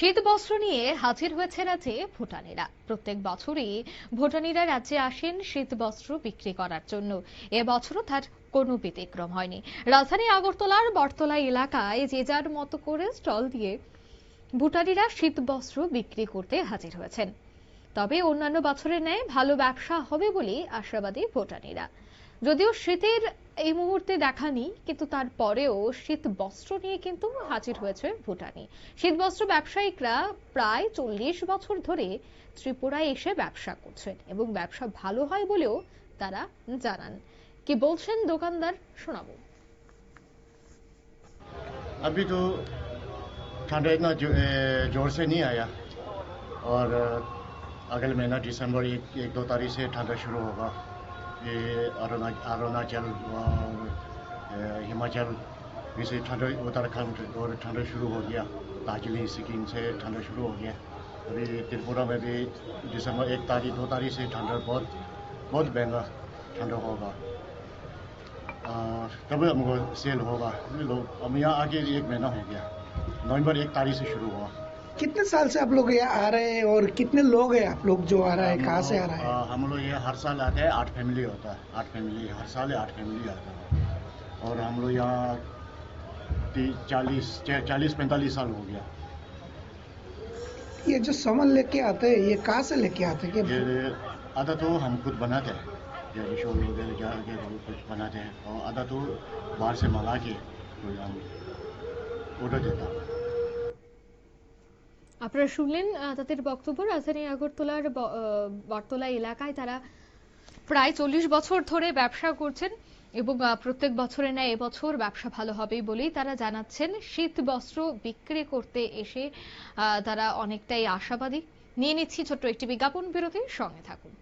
শীত বস্ত্র নিয়ে হাজির হয়েছে রাজ্যে ভুটানিরা। প্রত্যেক বছরই ভুটানিরা রাজ্যে আসেন শীত বস্ত্র বিক্রি করার জন্য। এবছরও তার কোনো ব্যতিক্রম হয়নি। রাজধানী আগরতলার বটতলা এলাকায় যে যার মতো করে স্টল দিয়ে ভুটানিরা শীত বস্ত্র বিক্রি করতে হাজির হয়েছেন। তবে অন্যান্য বছরের ন্যায় ভালো ব্যবসা হবে বলে আশাবাদী ভুটানিরা। যদিও শীতের এই মুহূর্তে দেখা নেই কিন্তু তারপরেও শীত বস্ত্র নিয়ে কিন্তু হাজির হয়েছে ভুটানি শীত বস্ত্র ব্যবসায়িকরা প্রায় চল্লিশ বছর ধরে ত্রিপুরায় এসে ব্যবসা করছেন এবং ব্যবসা ভালো হয় বলেও তারা জানান কি বলছেন দোকানদার শোনাবো अभी तो ठंडा इतना जो, ए, जोर से नहीं आया और अ, अगले महीना दिसंबर एक, एक दो तारीख से ठंडा शुरू होगा ये अरुणा अरुणाचल हिमाचल भी से ठंडा, उत्तराखंड और ठंडा शुरू हो गया। दार्जिलिंग, सिक्किम से ठंडा शुरू हो गया। अभी त्रिपुरा में भी दिसंबर एक तारीख, दो तारीख से ठंडा बहुत बहुत महँगा ठंडा होगा। तभी हमको सेल होगा। लोग हम यहाँ आके एक महीना हो गया। नवंबर एक तारीख से शुरू हुआ। कितने साल से आप लोग यहाँ आ रहे हैं और कितने लोग हैं आप लोग जो आ रहे हैं कहाँ से आ रहे हैं? हम लोग ये हर साल आते हैं आठ फैमिली होता है आठ फैमिली हर साल आठ फैमिली आता है। और हम लोग यहाँ चालीस चालीस पैंतालीस साल हो गया। ये जो सामान लेके आते हैं ये कहाँ से लेके आते हैं? ये कि आधा तो हम खुद बनाते हैं। जैसे शोल वगैरह जाके कुछ बनाते हैं। और आधा तो बाहर से मंगा के तो हम ऑर्डर देता हूँ। আপনারা শুনলেন তাদের বক্তব্য রাজধানী আগরতলার বটতলা এলাকায় তারা প্রায় চল্লিশ বছর ধরে ব্যবসা করছেন এবং প্রত্যেক বছরে ন্যায় এবছর ব্যবসা ভালো হবে বলেই তারা জানাচ্ছেন, শীত বস্ত্র বিক্রি করতে এসে তারা অনেকটাই আশাবাদী। নিয়ে নিচ্ছি ছোট্ট একটি বিজ্ঞাপন, বিরতির সঙ্গে থাকুন।